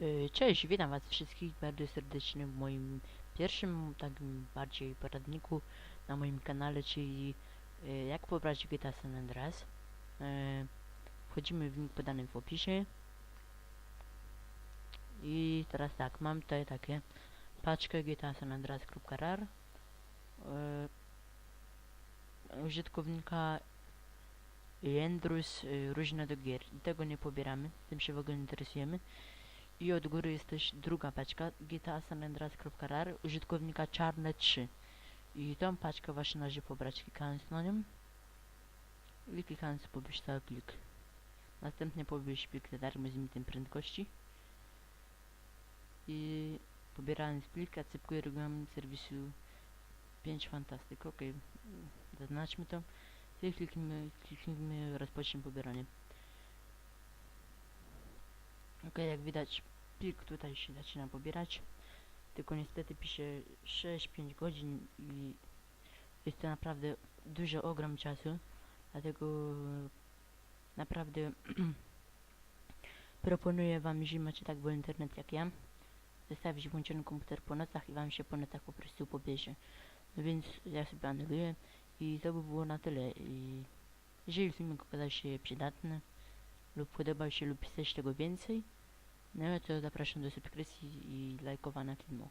Y, Cześć, witam was wszystkich bardzo serdecznie w moim pierwszym, takim bardziej poradniku na moim kanale, czyli y, jak pobrać GTA San Andreas. Y, Wchodzimy w link podany w opisie. I teraz tak, mam tutaj takie paczkę GTA San Andreas.rar użytkownika Jędrus y, różne do gier. Tego nie pobieramy, tym się w ogóle nie interesujemy. I od góry jest też druga paczka GTA San Andreas.rar użytkownika czarne 3 i tą paczkę właśnie należy pobrać klikając na nią. I klikając pobierz cały plik następnie pobierz plik darmo z limitem prędkości. I pobierając plik akceptuję regulamin serwisu 5 Fantastic ok zaznaczmy to. I kliknijmy, kliknijmy rozpocznij pobieranie. Ok, jak widać plik tutaj się zaczyna pobierać. Tylko niestety pisze 6-5 godzin i jest to naprawdę duży ogrom czasu. Dlatego naprawdę proponuję wam, jeżeli macie tak wolny internet jak ja zostawić włączony komputer po nocach i wam się po nocach po prostu pobierze. No więc ja sobie anuluję i to by było na tyle. I jeżeli filmik okazał się przydatny lub podobał się lub chcesz tego więcej no zapraszam do subskrypcji i lajkowania filmu.